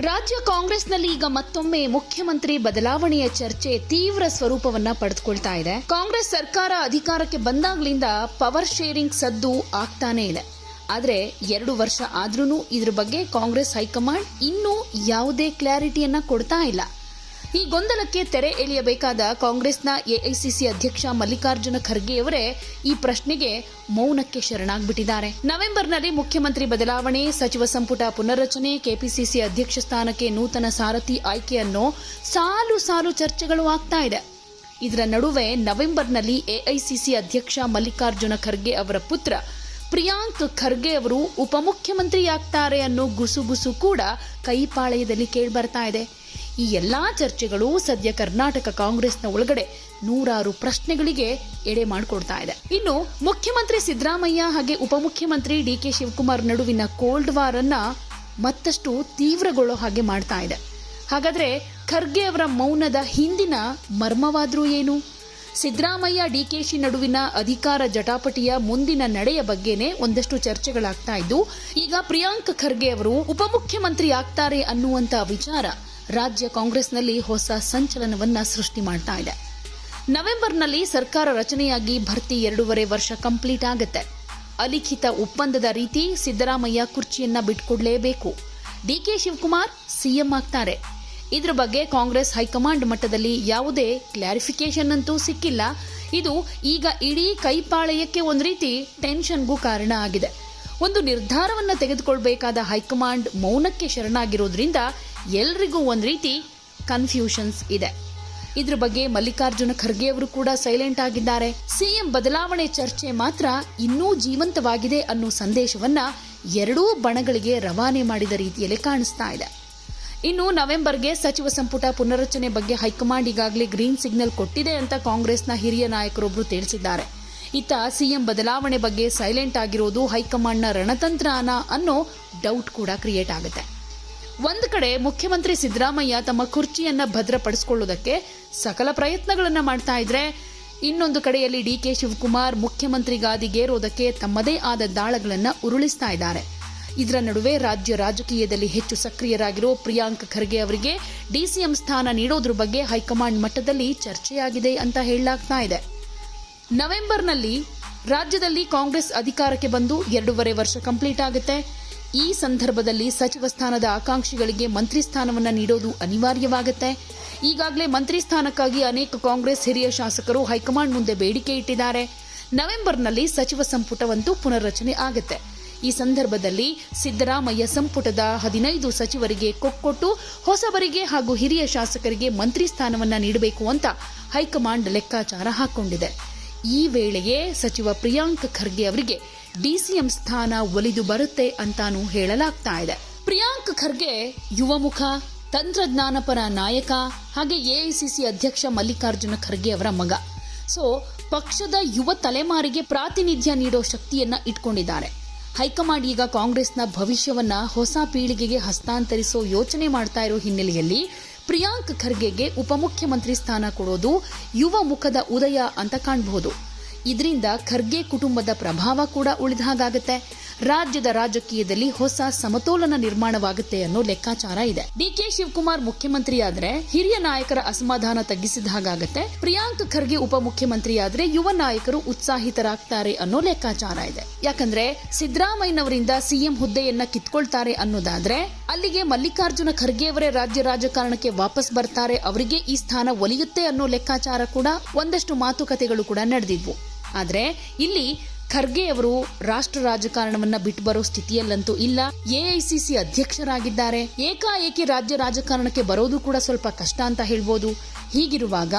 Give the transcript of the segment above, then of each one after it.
ರಾಜ್ಯ ಕಾಂಗ್ರೆಸ್ನಲ್ಲಿ ಈಗ ಮತ್ತೊಮ್ಮೆ ಮುಖ್ಯಮಂತ್ರಿ ಬದಲಾವಣೆಯ ಚರ್ಚೆ ತೀವ್ರ ಸ್ವರೂಪವನ್ನ ಪಡೆದುಕೊಳ್ತಾ ಇದೆ. ಕಾಂಗ್ರೆಸ್ ಸರ್ಕಾರ ಅಧಿಕಾರಕ್ಕೆ ಬಂದಾಗ್ಲಿಂದ ಪವರ್ ಶೇರಿಂಗ್ ಸದ್ದು ಆಗ್ತಾನೇ ಇದೆ. ಆದರೆ ಎರಡು ವರ್ಷ ಆದ್ರೂ ಇದ್ರ ಬಗ್ಗೆ ಕಾಂಗ್ರೆಸ್ ಹೈಕಮಾಂಡ್ ಇನ್ನೂ ಯಾವುದೇ ಕ್ಲಾರಿಟಿಯನ್ನ ಕೊಡ್ತಾ ಇಲ್ಲ. ಈ ಗೊಂದಲಕ್ಕೆ ತೆರೆ ಎಳೆಯಬೇಕಾದ ಕಾಂಗ್ರೆಸ್ನ ಎಐಸಿಸಿ ಅಧ್ಯಕ್ಷ ಮಲ್ಲಿಕಾರ್ಜುನ ಖರ್ಗೆಯವರೇ ಈ ಪ್ರಶ್ನೆಗೆ ಮೌನಕ್ಕೆ ಶರಣಾಗ್ಬಿಟ್ಟಿದ್ದಾರೆ. ನವೆಂಬರ್ನಲ್ಲಿ ಮುಖ್ಯಮಂತ್ರಿ ಬದಲಾವಣೆ, ಸಚಿವ ಸಂಪುಟ ಪುನರ್ರಚನೆ, ಕೆಪಿಸಿಸಿ ಅಧ್ಯಕ್ಷ ಸ್ಥಾನಕ್ಕೆ ನೂತನ ಸಾರಥಿ ಆಯ್ಕೆಯನ್ನು ಸಾಲು ಸಾಲು ಚರ್ಚೆಗಳು ಆಗ್ತಾ ಇದೆ. ಇದರ ನಡುವೆ ನವೆಂಬರ್ನಲ್ಲಿ ಎಐಸಿಸಿ ಅಧ್ಯಕ್ಷ ಮಲ್ಲಿಕಾರ್ಜುನ ಖರ್ಗೆ ಅವರ ಪುತ್ರ ಪ್ರಿಯಾಂಕ್ ಖರ್ಗೆ ಅವರು ಉಪಮುಖ್ಯಮಂತ್ರಿಯಾಗ್ತಾರೆ ಅನ್ನೋ ಗುಸುಗುಸು ಕೂಡ ಕೈಪಾಳಯದಲ್ಲಿ ಕೇಳಿಬರ್ತಾ ಇದೆ. ಈ ಎಲ್ಲಾ ಚರ್ಚೆಗಳು ಸದ್ಯ ಕರ್ನಾಟಕ ಕಾಂಗ್ರೆಸ್ನ ಒಳಗಡೆ ನೂರಾರು ಪ್ರಶ್ನೆಗಳಿಗೆ ಎಡೆ ಮಾಡಿಕೊಡ್ತಾ ಇದೆ. ಇನ್ನು ಮುಖ್ಯಮಂತ್ರಿ ಸಿದ್ದರಾಮಯ್ಯ ಹಾಗೆ ಉಪಮುಖ್ಯಮಂತ್ರಿ ಡಿ ಕೆ ಶಿವಕುಮಾರ್ ನಡುವಿನ ಕೋಲ್ಡ್ ವಾರ್ ಅನ್ನ ಮತ್ತಷ್ಟು ತೀವ್ರಗೊಳ್ಳೋ ಹಾಗೆ ಮಾಡ್ತಾ ಇದೆ. ಹಾಗಾದ್ರೆ ಖರ್ಗೆ ಅವರ ಮೌನದ ಹಿಂದಿನ ಮರ್ಮವಾದ್ರೂ ಏನು? ಸಿದ್ದರಾಮಯ್ಯ ಡಿ ಕೆ ಶಿ ನಡುವಿನ ಅಧಿಕಾರ ಜಟಾಪಟಿಯ ಮುಂದಿನ ನಡೆಯ ಬಗ್ಗೆನೇ ಒಂದಷ್ಟು ಚರ್ಚೆಗಳಾಗ್ತಾ ಇದ್ದು, ಈಗ ಪ್ರಿಯಾಂಕ್ ಖರ್ಗೆ ಅವರು ಉಪಮುಖ್ಯಮಂತ್ರಿ ಆಗ್ತಾರೆ ಅನ್ನುವಂತ ವಿಚಾರ ರಾಜ್ಯ ಕಾಂಗ್ರೆಸ್ನಲ್ಲಿ ಹೊಸ ಸಂಚಲನವನ್ನ ಸೃಷ್ಟಿ ಮಾಡ್ತಾ ಇದೆ. ನವೆಂಬರ್ನಲ್ಲಿ ಸರ್ಕಾರ ರಚನೆಯಾಗಿ ಭರ್ತಿ ಎರಡೂವರೆ ವರ್ಷ ಕಂಪ್ಲೀಟ್ ಆಗುತ್ತೆ. ಅಲಿಖಿತ ಒಪ್ಪಂದದ ರೀತಿ ಸಿದ್ದರಾಮಯ್ಯ ಕುರ್ಚಿಯನ್ನ ಬಿಟ್ಕೊಡ್ಲೇಬೇಕು. ಡಿಕೆ ಶಿವಕುಮಾರ್ ಸಿಎಂ ಆಗ್ತಾರೆ. ಇದ್ರ ಬಗ್ಗೆ ಕಾಂಗ್ರೆಸ್ ಹೈಕಮಾಂಡ್ ಮಟ್ಟದಲ್ಲಿ ಯಾವುದೇ ಕ್ಲಾರಿಫಿಕೇಶನ್ ಅಂತೂ ಸಿಕ್ಕಿಲ್ಲ. ಇದು ಈಗ ಇಡೀ ಕೈಪಾಳಯಕ್ಕೆ ಒಂದು ರೀತಿ ಟೆನ್ಷನ್ಗೂ ಕಾರಣ ಆಗಿದೆ. ಒಂದು ನಿರ್ಧಾರವನ್ನು ತೆಗೆದುಕೊಳ್ಬೇಕಾದ ಹೈಕಮಾಂಡ್ ಮೌನಕ್ಕೆ ಶರಣಾಗಿರೋದ್ರಿಂದ ಎಲ್ರಿಗೂ ಒಂದು ರೀತಿ ಕನ್ಫ್ಯೂಷನ್ಸ್ ಇದೆ. ಇದ್ರ ಬಗ್ಗೆ ಮಲ್ಲಿಕಾರ್ಜುನ ಖರ್ಗೆ ಅವರು ಕೂಡ ಸೈಲೆಂಟ್ ಆಗಿದ್ದಾರೆ. ಸಿಎಂ ಬದಲಾವಣೆ ಚರ್ಚೆ ಮಾತ್ರ ಇನ್ನೂ ಜೀವಂತವಾಗಿದೆ ಅನ್ನೋ ಸಂದೇಶವನ್ನ ಎರಡೂ ಬಣಗಳಿಗೆ ರವಾನೆ ಮಾಡಿದ ರೀತಿಯಲ್ಲಿ ಕಾಣಿಸ್ತಾ ಇದೆ. ಇನ್ನು ನವೆಂಬರ್ಗೆ ಸಚಿವ ಸಂಪುಟ ಪುನರ್ರಚನೆ ಬಗ್ಗೆ ಹೈಕಮಾಂಡ್ ಈಗಾಗಲೇ ಗ್ರೀನ್ ಸಿಗ್ನಲ್ ಕೊಟ್ಟಿದೆ ಅಂತ ಕಾಂಗ್ರೆಸ್ನ ಹಿರಿಯ ನಾಯಕರೊಬ್ಬರು ತಿಳಿಸಿದ್ದಾರೆ. ಇತ್ತ ಸಿಎಂ ಬದಲಾವಣೆ ಬಗ್ಗೆ ಸೈಲೆಂಟ್ ಆಗಿರೋದು ಹೈಕಮಾಂಡ್ನ ರಣತಂತ್ರನ ಅನ್ನೋ ಡೌಟ್ ಕೂಡ ಕ್ರಿಯೇಟ್ ಆಗುತ್ತೆ. ಒಂದು ಕಡೆ ಮುಖ್ಯಮಂತ್ರಿ ಸಿದ್ದರಾಮಯ್ಯ ತಮ್ಮ ಕುರ್ಚಿಯನ್ನು ಭದ್ರಪಡಿಸಿಕೊಳ್ಳುವುದಕ್ಕೆ ಸಕಲ ಪ್ರಯತ್ನಗಳನ್ನು ಮಾಡ್ತಾ ಇದ್ರೆ, ಇನ್ನೊಂದು ಕಡೆಯಲ್ಲಿ ಡಿ ಕೆ ಶಿವಕುಮಾರ್ ಮುಖ್ಯಮಂತ್ರಿ ಗಾದಿಗೇರೋದಕ್ಕೆ ತಮ್ಮದೇ ಆದ ದಾಳಗಳನ್ನು ಉರುಳಿಸ್ತಾ ಇದ್ದಾರೆ. ಇದರ ನಡುವೆ ರಾಜ್ಯ ರಾಜಕೀಯದಲ್ಲಿ ಹೆಚ್ಚು ಸಕ್ರಿಯರಾಗಿರೋ ಪ್ರಿಯಾಂಕ್ ಖರ್ಗೆ ಅವರಿಗೆ ಡಿಸಿಎಂ ಸ್ಥಾನ ನೀಡೋದ್ರ ಬಗ್ಗೆ ಹೈಕಮಾಂಡ್ ಮಟ್ಟದಲ್ಲಿ ಚರ್ಚೆಯಾಗಿದೆ ಅಂತ ಹೇಳಲಾಗ್ತಾ ಇದೆ. ನವೆಂಬರ್ನಲ್ಲಿ ರಾಜ್ಯದಲ್ಲಿ ಕಾಂಗ್ರೆಸ್ ಅಧಿಕಾರಕ್ಕೆ ಬಂದು ಎರಡೂವರೆ ವರ್ಷ ಕಂಪ್ಲೀಟ್ ಆಗುತ್ತೆ. ಈ ಸಂದರ್ಭದಲ್ಲಿ ಸಚಿವ ಸ್ಥಾನದ ಆಕಾಂಕ್ಷಿಗಳಿಗೆ ಮಂತ್ರಿ ಸ್ಥಾನವನ್ನು ನೀಡೋದು ಅನಿವಾರ್ಯವಾಗುತ್ತೆ. ಈಗಾಗಲೇ ಮಂತ್ರಿ ಸ್ಥಾನಕ್ಕಾಗಿ ಅನೇಕ ಕಾಂಗ್ರೆಸ್ ಹಿರಿಯ ಶಾಸಕರು ಹೈಕಮಾಂಡ್ ಮುಂದೆ ಬೇಡಿಕೆ ಇಟ್ಟಿದ್ದಾರೆ. ನವೆಂಬರ್ನಲ್ಲಿ ಸಚಿವ ಸಂಪುಟವಂತೂ ಪುನರ್ರಚನೆ ಆಗುತ್ತೆ. ಈ ಸಂದರ್ಭದಲ್ಲಿ ಸಿದ್ದರಾಮಯ್ಯ ಸಂಪುಟದ ಹದಿನೈದು ಸಚಿವರಿಗೆ ಕೊಕ್ಕೊಟ್ಟು, ಹೊಸಬರಿಗೆ ಹಾಗೂ ಹಿರಿಯ ಶಾಸಕರಿಗೆ ಮಂತ್ರಿ ಸ್ಥಾನವನ್ನು ನೀಡಬೇಕು ಅಂತ ಹೈಕಮಾಂಡ್ ಲೆಕ್ಕಾಚಾರ ಹಾಕೊಂಡಿದೆ. ಈ ವೇಳೆಯೇ ಸಚಿವ ಪ್ರಿಯಾಂಕ್ ಖರ್ಗೆ ಅವರಿಗೆ ಡಿಸಿಎಂ ಸ್ಥಾನ ಒಲಿದು ಬರುತ್ತೆ ಅಂತಾನೂ ಹೇಳಲಾಗ್ತಾ ಇದೆ. ಪ್ರಿಯಾಂಕ್ ಖರ್ಗೆ ಯುವ ಮುಖ ತಂತ್ರಜ್ಞಾನಪರ ನಾಯಕ, ಹಾಗೆ ಎಐಸಿಸಿ ಅಧ್ಯಕ್ಷ ಮಲ್ಲಿಕಾರ್ಜುನ ಖರ್ಗೆ ಅವರ ಮಗ. ಸೊ, ಪಕ್ಷದ ಯುವ ತಲೆಮಾರಿಗೆ ಪ್ರಾತಿನಿಧ್ಯ ನೀಡೋ ಶಕ್ತಿಯನ್ನ ಇಟ್ಕೊಂಡಿದ್ದಾರೆ. ಹೈಕಮಾಂಡ್ ಈಗ ಕಾಂಗ್ರೆಸ್ನ ಭವಿಷ್ಯವನ್ನ ಹೊಸ ಪೀಳಿಗೆಗೆ ಹಸ್ತಾಂತರಿಸೋ ಯೋಚನೆ ಮಾಡ್ತಾ ಇರೋ ಹಿನ್ನೆಲೆಯಲ್ಲಿ ಪ್ರಿಯಾಂಕ್ ಖರ್ಗೆಗೆ ಉಪಮುಖ್ಯಮಂತ್ರಿ ಸ್ಥಾನ ಕೊಡೋದು ಯುವ ಮುಖದ ಉದಯ ಅಂತ ಕಾಣಬಹುದು. ಇದರಿಂದ ಖರ್ಗೆ ಕುಟುಂಬದ ಪ್ರಭಾವ ಕೂಡ ಉಳಿದ ಹಾಗಾಗುತ್ತೆ. ರಾಜ್ಯದ ರಾಜಕೀಯದಲ್ಲಿ ಹೊಸ ಸಮತೋಲನ ನಿರ್ಮಾಣವಾಗುತ್ತೆ ಅನ್ನೋ ಲೆಕ್ಕಾಚಾರ ಇದೆ. ಡಿಕೆ ಶಿವಕುಮಾರ್ ಮುಖ್ಯಮಂತ್ರಿಯಾದ್ರೆ ಹಿರಿಯ ನಾಯಕರ ಅಸಮಾಧಾನ ತಗ್ಗಿಸಿದ ಹಾಗಾಗುತ್ತೆ. ಪ್ರಿಯಾಂಕ್ ಖರ್ಗೆ ಉಪಮುಖ್ಯಮಂತ್ರಿಯಾದ್ರೆ ಯುವ ನಾಯಕರು ಉತ್ಸಾಹಿತರಾಗ್ತಾರೆ ಅನ್ನೋ ಲೆಕ್ಕಾಚಾರ ಇದೆ. ಯಾಕಂದ್ರೆ ಸಿದ್ದರಾಮಯ್ಯನವರಿಂದ ಸಿಎಂ ಹುದ್ದೆಯನ್ನ ಕಿತ್ಕೊಳ್ತಾರೆ ಅನ್ನೋದಾದ್ರೆ ಅಲ್ಲಿಗೆ ಮಲ್ಲಿಕಾರ್ಜುನ ಖರ್ಗೆ ಅವರೇ ರಾಜ್ಯ ರಾಜಕಾರಣಕ್ಕೆ ವಾಪಸ್ ಬರ್ತಾರೆ, ಅವರಿಗೆ ಈ ಸ್ಥಾನ ಒಲಿಯುತ್ತೆ ಅನ್ನೋ ಲೆಕ್ಕಾಚಾರ ಕೂಡ ಒಂದಷ್ಟು ಮಾತುಕತೆಗಳು ಕೂಡ ನಡೆದಿದ್ವು. ಆದ್ರೆ ಇಲ್ಲಿ ಖರ್ಗೆ ಅವರು ರಾಷ್ಟ್ರ ರಾಜಕಾರಣವನ್ನ ಬಿಟ್ಟು ಬರೋ ಸ್ಥಿತಿಯಲ್ಲಂತೂ ಇಲ್ಲ. ಎಐಸಿಸಿ ಅಧ್ಯಕ್ಷರಾಗಿದ್ದಾರೆ. ಏಕಾಏಕಿ ರಾಜ್ಯ ರಾಜಕಾರಣಕ್ಕೆ ಬರೋದು ಕೂಡ ಸ್ವಲ್ಪ ಕಷ್ಟ ಅಂತ ಹೇಳ್ಬೋದು. ಹೀಗಿರುವಾಗ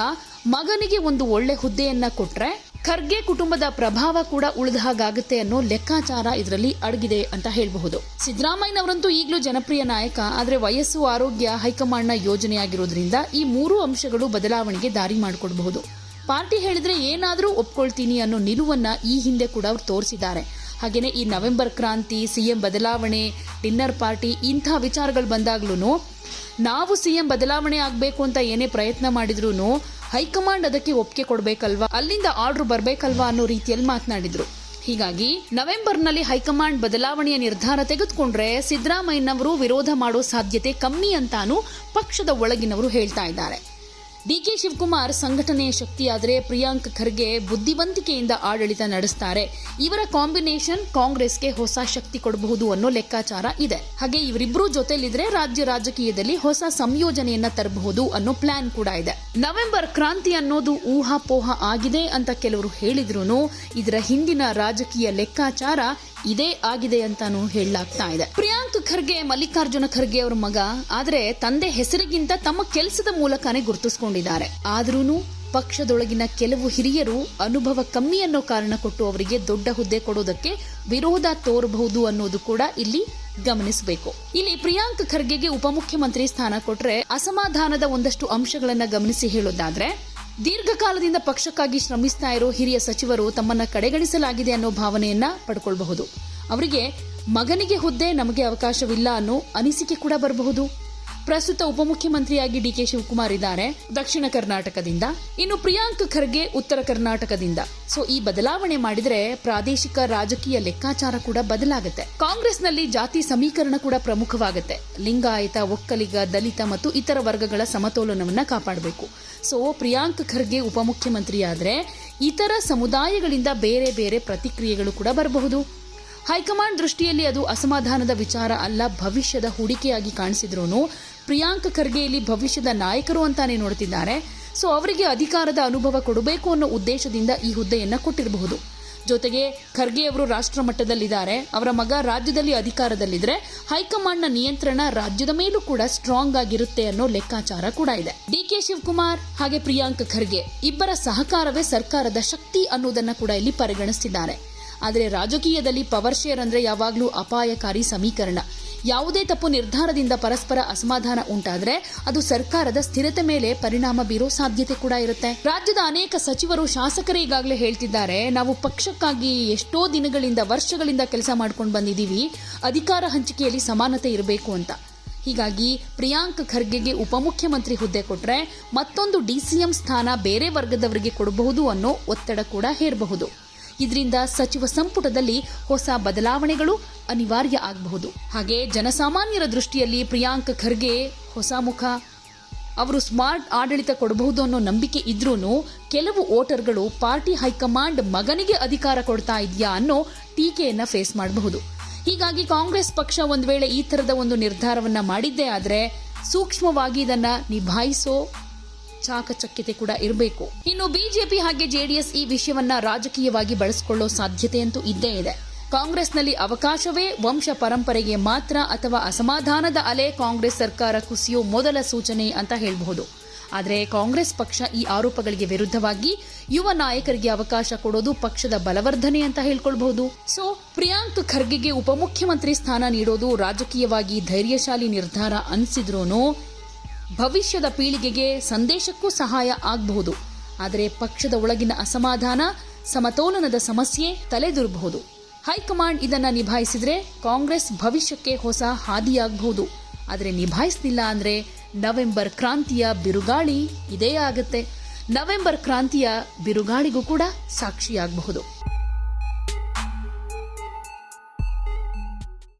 ಮಗನಿಗೆ ಒಂದು ಒಳ್ಳೆ ಹುದ್ದೆಯನ್ನ ಕೊಟ್ರೆ ಖರ್ಗೆ ಕುಟುಂಬದ ಪ್ರಭಾವ ಕೂಡ ಉಳಿದ ಹಾಗಾಗುತ್ತೆ ಅನ್ನೋ ಲೆಕ್ಕಾಚಾರ ಇದರಲ್ಲಿ ಅಡಗಿದೆ ಅಂತ ಹೇಳಬಹುದು. ಸಿದ್ದರಾಮಯ್ಯನವರಂತೂ ಈಗಲೂ ಜನಪ್ರಿಯ ನಾಯಕ, ಆದರೆ ವಯಸ್ಸು, ಆರೋಗ್ಯ, ಹೈಕಮಾಂಡ್ನ ಯೋಜನೆಯಾಗಿರೋದ್ರಿಂದ ಈ ಮೂರು ಅಂಶಗಳು ಬದಲಾವಣೆಗೆ ದಾರಿ ಮಾಡಿಕೊಡಬಹುದು. ಪಾರ್ಟಿ ಹೇಳಿದ್ರೆ ಏನಾದರೂ ಒಪ್ಕೊಳ್ತೀನಿ ಅನ್ನೋ ನಿಲುವನ್ನ ಈ ಹಿಂದೆ ಕೂಡ ಅವ್ರು ತೋರಿಸಿದ್ದಾರೆ. ಹಾಗೆಯೇ ಈ ನವೆಂಬರ್ ಕ್ರಾಂತಿ, ಸಿಎಂ ಬದಲಾವಣೆ, ಡಿನ್ನರ್ ಪಾರ್ಟಿ ಇಂಥ ವಿಚಾರಗಳು ಬಂದಾಗ್ಲೂ ನಾವು ಸಿಎಂ ಬದಲಾವಣೆ ಆಗಬೇಕು ಅಂತ ಏನೇ ಪ್ರಯತ್ನ ಮಾಡಿದ್ರು ಹೈಕಮಾಂಡ್ ಅದಕ್ಕೆ ಒಪ್ಪಿಗೆ ಕೊಡಬೇಕಲ್ವಾ? ಅಲ್ಲಿಂದ ಆರ್ಡರ್ ಬರಬೇಕಲ್ವಾ ಅನ್ನೋ ರೀತಿಯಲ್ಲಿ ಮಾತನಾಡಿದರು. ಹೀಗಾಗಿ ನವೆಂಬರ್ನಲ್ಲಿ ಹೈಕಮಾಂಡ್ ಬದಲಾವಣೆಯ ನಿರ್ಧಾರ ತೆಗೆದುಕೊಂಡ್ರೆ ಸಿದ್ದರಾಮಯ್ಯನವರು ವಿರೋಧ ಮಾಡೋ ಸಾಧ್ಯತೆ ಕಮ್ಮಿ ಅಂತಾನೂ ಪಕ್ಷದ ಒಳಗಿನವರು ಹೇಳ್ತಾ ಇದ್ದಾರೆ. ಡಿಕೆ ಶಿವಕುಮಾರ್ ಸಂಘಟನೆಯ ಶಕ್ತಿಯಾದರೆ ಪ್ರಿಯಾಂಕ್ ಖರ್ಗೆ ಬುದ್ಧಿವಂತಿಕೆಯಿಂದ ಆಡಳಿತ ನಡೆಸ್ತಾರೆ. ಇವರ ಕಾಂಬಿನೇಷನ್ ಕಾಂಗ್ರೆಸ್ಗೆ ಹೊಸ ಶಕ್ತಿ ಕೊಡಬಹುದು ಅನ್ನೋ ಲೆಕ್ಕಾಚಾರ ಇದೆ. ಹಾಗೆ ಇವರಿಬ್ರು ಜೊತೆಲಿದ್ರೆ ರಾಜ್ಯ ರಾಜಕೀಯದಲ್ಲಿ ಹೊಸ ಸಂಯೋಜನೆಯನ್ನ ತರಬಹುದು ಅನ್ನೋ ಪ್ಲಾನ್ ಕೂಡ ಇದೆ. ನವೆಂಬರ್ ಕ್ರಾಂತಿ ಅನ್ನೋದು ಊಹಾಪೋಹ ಆಗಿದೆ ಅಂತ ಕೆಲವರು ಹೇಳಿದ್ರು ಇದರ ಹಿಂದಿನ ರಾಜಕೀಯ ಲೆಕ್ಕಾಚಾರ ಇದೇ ಆಗಿದೆ ಅಂತಾನು ಹೇಳಲಾಗ್ತಾ ಇದೆ. ಪ್ರಿಯಾಂಕ್ ಖರ್ಗೆ, ಮಲ್ಲಿಕಾರ್ಜುನ ಖರ್ಗೆ ಅವರ ಮಗ, ಆದ್ರೆ ತಂದೆ ಹೆಸರಿಗಿಂತ ತಮ್ಮ ಕೆಲಸದ ಮೂಲಕನೇ ಗುರುತಿಸಿಕೊಂಡಿದ್ದಾರೆ. ಆದ್ರೂ ಪಕ್ಷದೊಳಗಿನ ಕೆಲವು ಹಿರಿಯರು ಅನುಭವ ಕಮ್ಮಿ ಅನ್ನೋ ಕಾರಣ ಕೊಟ್ಟು ಅವರಿಗೆ ದೊಡ್ಡ ಹುದ್ದೆ ಕೊಡೋದಕ್ಕೆ ವಿರೋಧ ತೋರಬಹುದು ಅನ್ನೋದು ಕೂಡ ಇಲ್ಲಿ ಗಮನಿಸಬೇಕು. ಇಲ್ಲಿ ಪ್ರಿಯಾಂಕ್ ಖರ್ಗೆಗೆ ಉಪಮುಖ್ಯಮಂತ್ರಿ ಸ್ಥಾನ ಕೊಟ್ರೆ ಅಸಮಾಧಾನದ ಒಂದಷ್ಟು ಅಂಶಗಳನ್ನ ಗಮನಿಸಿ ಹೇಳೋದಾದ್ರೆ ದೀರ್ಘಕಾಲದಿಂದ ಪಕ್ಷಕ್ಕಾಗಿ ಶ್ರಮಿಸ್ತಾ ಇರೋ ಹಿರಿಯ ಸಚಿವರು ತಮ್ಮನ್ನ ಕಡೆಗಣಿಸಲಾಗಿದೆ ಅನ್ನೋ ಭಾವನೆಯನ್ನ ಪಡ್ಕೊಳ್ಬಹುದು. ಅವರಿಗೆ ಮಗನಿಗೆ ಹುದ್ದೆ ನಮಗೆ ಅವಕಾಶವಿಲ್ಲ ಅನ್ನೋ ಅನಿಸಿಕೆ ಕೂಡ ಬರಬಹುದು. ಪ್ರಸ್ತುತ ಉಪಮುಖ್ಯಮಂತ್ರಿಯಾಗಿ ಡಿಕೆ ಶಿವಕುಮಾರ್ ಇದ್ದಾರೆ. ದಕ್ಷಿಣ ಕರ್ನಾಟಕದಿಂದ. ಇನ್ನು ಪ್ರಿಯಾಂಕ್ ಖರ್ಗೆ ಉತ್ತರ ಕರ್ನಾಟಕದಿಂದ. ಸೊ, ಈ ಬದಲಾವಣೆ ಮಾಡಿದ್ರೆ ಪ್ರಾದೇಶಿಕ ರಾಜಕೀಯ ಲೆಕ್ಕಾಚಾರ ಕೂಡ ಬದಲಾಗುತ್ತೆ. ಕಾಂಗ್ರೆಸ್ನಲ್ಲಿ ಜಾತಿ ಸಮೀಕರಣ ಕೂಡ ಪ್ರಮುಖವಾಗುತ್ತೆ. ಲಿಂಗಾಯತ, ಒಕ್ಕಲಿಗ, ದಲಿತ ಮತ್ತು ಇತರ ವರ್ಗಗಳ ಸಮತೋಲನವನ್ನ ಕಾಪಾಡಬೇಕು. ಸೊ, ಪ್ರಿಯಾಂಕ್ ಖರ್ಗೆ ಉಪಮುಖ್ಯಮಂತ್ರಿಯಾದ್ರೆ ಇತರ ಸಮುದಾಯಗಳಿಂದ ಬೇರೆ ಬೇರೆ ಪ್ರತಿಕ್ರಿಯೆಗಳು ಕೂಡ ಬರಬಹುದು. ಹೈಕಮಾಂಡ್ ದೃಷ್ಟಿಯಲ್ಲಿ ಅದು ಅಸಮಾಧಾನದ ವಿಚಾರ ಅಲ್ಲ, ಭವಿಷ್ಯದ ಹೂಡಿಕೆಯಾಗಿ ಕಾಣಿಸಿದ್ರು ಪ್ರಿಯಾಂಕ್ ಖರ್ಗೆ ಇಲ್ಲಿ ಭವಿಷ್ಯದ ನಾಯಕರು ಅಂತಾನೆ ನೋಡ್ತಿದ್ದಾರೆ. ಸೊ ಅವರಿಗೆ ಅಧಿಕಾರದ ಅನುಭವ ಕೊಡಬೇಕು ಅನ್ನೋ ಉದ್ದೇಶದಿಂದ ಈ ಹುದ್ದೆಯನ್ನು ಕೊಟ್ಟಿರಬಹುದು. ಜೊತೆಗೆ ಖರ್ಗೆ ಅವರು ರಾಷ್ಟ್ರ ಮಟ್ಟದಲ್ಲಿದ್ದಾರೆ ಅವರ ಮಗ ರಾಜ್ಯದಲ್ಲಿ ಅಧಿಕಾರದಲ್ಲಿದ್ರೆ ಹೈಕಮಾಂಡ್ನ ನಿಯಂತ್ರಣ ರಾಜ್ಯದ ಮೇಲೂ ಕೂಡ ಸ್ಟ್ರಾಂಗ್ ಆಗಿರುತ್ತೆ ಅನ್ನೋ ಲೆಕ್ಕಾಚಾರ ಕೂಡ ಇದೆ. ಡಿ ಕೆ ಶಿವಕುಮಾರ್ ಹಾಗೆ ಪ್ರಿಯಾಂಕ್ ಖರ್ಗೆ ಇಬ್ಬರ ಸಹಕಾರವೇ ಸರ್ಕಾರದ ಶಕ್ತಿ ಅನ್ನೋದನ್ನ ಕೂಡ ಇಲ್ಲಿ ಪರಿಗಣಿಸ್ತಿದ್ದಾರೆ. ಆದರೆ ರಾಜಕೀಯದಲ್ಲಿ ಪವರ್ ಶೇರ್ ಅಂದ್ರೆ ಯಾವಾಗಲೂ ಅಪಾಯಕಾರಿ ಸಮೀಕರಣ. ಯಾವುದೇ ತಪ್ಪು ನಿರ್ಧಾರದಿಂದ ಪರಸ್ಪರ ಅಸಮಾಧಾನ ಉಂಟಾದರೆ ಅದು ಸರ್ಕಾರದ ಸ್ಥಿರತೆ ಮೇಲೆ ಪರಿಣಾಮ ಬೀರೋ ಸಾಧ್ಯತೆ ಕೂಡ ಇರುತ್ತೆ. ರಾಜ್ಯದ ಅನೇಕ ಸಚಿವರು ಶಾಸಕರೇ ಈಗಾಗಲೇ ಹೇಳ್ತಿದ್ದಾರೆ, ನಾವು ಪಕ್ಷಕ್ಕಾಗಿ ಎಷ್ಟೋ ದಿನಗಳಿಂದ, ವರ್ಷಗಳಿಂದ ಕೆಲಸ ಮಾಡ್ಕೊಂಡು ಬಂದಿದ್ದೀವಿ, ಅಧಿಕಾರ ಹಂಚಿಕೆಯಲ್ಲಿ ಸಮಾನತೆ ಇರಬೇಕು ಅಂತ. ಹೀಗಾಗಿ ಪ್ರಿಯಾಂಕ್ ಖರ್ಗೆಗೆ ಉಪಮುಖ್ಯಮಂತ್ರಿ ಹುದ್ದೆ ಕೊಟ್ಟರೆ ಮತ್ತೊಂದು ಡಿಸಿಎಂ ಸ್ಥಾನ ಬೇರೆ ವರ್ಗದವರಿಗೆ ಕೊಡಬಹುದು ಅನ್ನೋ ಒತ್ತಡ ಕೂಡ ಹೇರಬಹುದು. ಇದರಿಂದ ಸಚಿವ ಸಂಪುಟದಲ್ಲಿ ಹೊಸ ಬದಲಾವಣೆಗಳು ಅನಿವಾರ್ಯ ಆಗಬಹುದು. ಹಾಗೆ ಜನಸಾಮಾನ್ಯರ ದೃಷ್ಟಿಯಲ್ಲಿ ಪ್ರಿಯಾಂಕ್ ಖರ್ಗೆ ಹೊಸ ಮುಖ. ಅವರು ಸ್ಮಾರ್ಟ್ ಆಡಳಿತ ಕೊಡಬಹುದು ಅನ್ನೋ ನಂಬಿಕೆ ಇದ್ರೂ ಕೆಲವು ವೋಟರ್ಗಳು ಪಾರ್ಟಿ ಹೈಕಮಾಂಡ್ ಮಗನಿಗೆ ಅಧಿಕಾರ ಕೊಡ್ತಾ ಇದೆಯಾ ಅನ್ನೋ ಟೀಕೆಯನ್ನು ಫೇಸ್ ಮಾಡಬಹುದು. ಹೀಗಾಗಿ ಕಾಂಗ್ರೆಸ್ ಪಕ್ಷ ಒಂದು ವೇಳೆ ಈ ಥರದ ಒಂದು ನಿರ್ಧಾರವನ್ನು ಮಾಡಿದ್ದೇ ಆದರೆ ಸೂಕ್ಷ್ಮವಾಗಿ ಇದನ್ನು ನಿಭಾಯಿಸೋ ಚಾಕಚಕ್ಯತೆ ಕೂಡ ಇರಬೇಕು. ಇನ್ನು ಬಿಜೆಪಿ ಹಾಗೆ ಜೆಡಿಎಸ್ ಈ ವಿಷಯವನ್ನ ರಾಜಕೀಯವಾಗಿ ಬಳಸಿಕೊಳ್ಳೋ ಸಾಧ್ಯತೆಯಂತೂ ಇದ್ದೇ ಇದೆ. ಕಾಂಗ್ರೆಸ್ನಲ್ಲಿ ಅವಕಾಶವೇ ವಂಶ ಪರಂಪರೆಗೆ ಮಾತ್ರ ಅಥವಾ ಅಸಮಾಧಾನದ ಅಲೆ ಕಾಂಗ್ರೆಸ್ ಸರ್ಕಾರ ಕುಸಿಯೋ ಮೊದಲ ಸೂಚನೆ ಅಂತ ಹೇಳಬಹುದು. ಆದರೆ ಕಾಂಗ್ರೆಸ್ ಪಕ್ಷ ಈ ಆರೋಪಗಳಿಗೆ ವಿರುದ್ಧವಾಗಿ ಯುವ ನಾಯಕರಿಗೆ ಅವಕಾಶ ಕೊಡೋದು ಪಕ್ಷದ ಬಲವರ್ಧನೆ ಅಂತ ಹೇಳ್ಕೊಳ್ಬಹುದು. ಸೊ ಪ್ರಿಯಾಂಕ್ ಖರ್ಗೆಗೆ ಉಪಮುಖ್ಯಮಂತ್ರಿ ಸ್ಥಾನ ನೀಡೋದು ರಾಜಕೀಯವಾಗಿ ಧೈರ್ಯಶಾಲಿ ನಿರ್ಧಾರ ಅನಿಸಿದ್ರೂ ಭವಿಷ್ಯದ ಪೀಳಿಗೆಗೆ ಸಂದೇಶಕ್ಕೂ ಸಹಾಯ ಆಗಬಹುದು. ಆದರೆ ಪಕ್ಷದ ಒಳಗಿನ ಅಸಮಾಧಾನ, ಸಮತೋಲನದ ಸಮಸ್ಯೆ ತಲೆದುರಬಹುದು. ಹೈಕಮಾಂಡ್ ಇದನ್ನು ನಿಭಾಯಿಸಿದರೆ ಕಾಂಗ್ರೆಸ್ ಭವಿಷ್ಯಕ್ಕೆ ಹೊಸ ಹಾದಿಯಾಗಬಹುದು. ಆದರೆ ನಿಭಾಯಿಸಲಿಲ್ಲ ಅಂದರೆ ನವೆಂಬರ್ ಕ್ರಾಂತಿಯ ಬಿರುಗಾಳಿ ಇದೇ ಆಗತ್ತೆ. ನವೆಂಬರ್ ಕ್ರಾಂತಿಯ ಬಿರುಗಾಳಿಗೂ ಕೂಡ ಸಾಕ್ಷಿಯಾಗಬಹುದು.